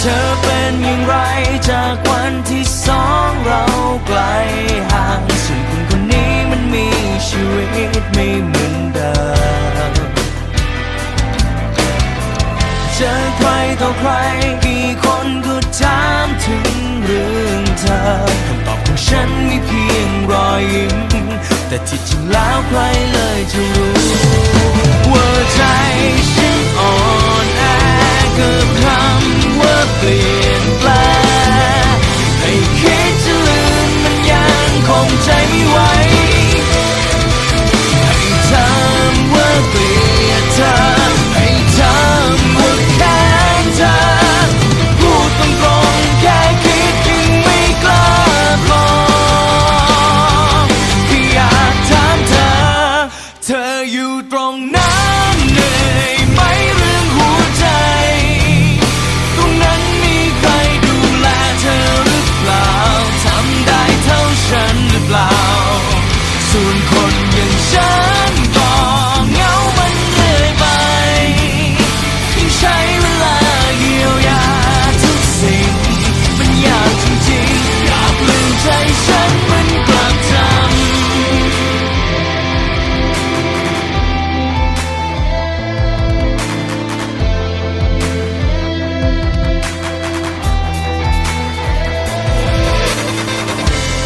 เธอเป็นอย่างไรจากวันที่สองเราไกลห่างส่วนคนคนนี้มันมีชีวิตไม่เหมือนเดิมเจอใครต่อใครกี่คนก็ถามถึงเรื่องเธอคำตอบของฉันมีเพียงรอยยิ้มแต่ที่จริงแล้ว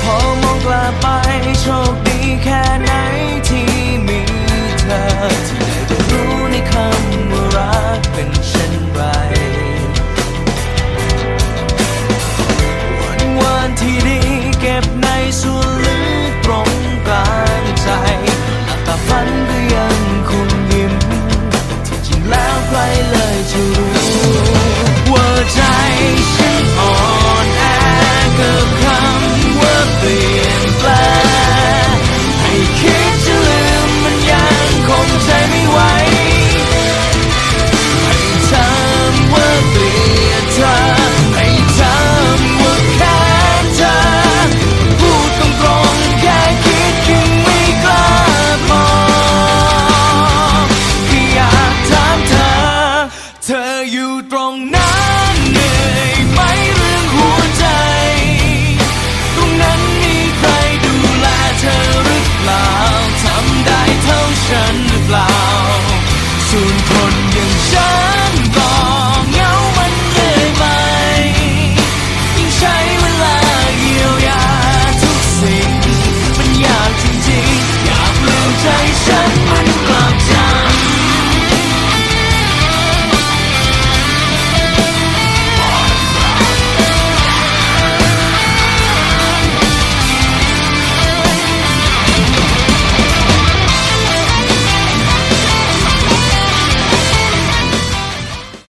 พอมองกลับไปโชคดี soon ตรงนั้นเอง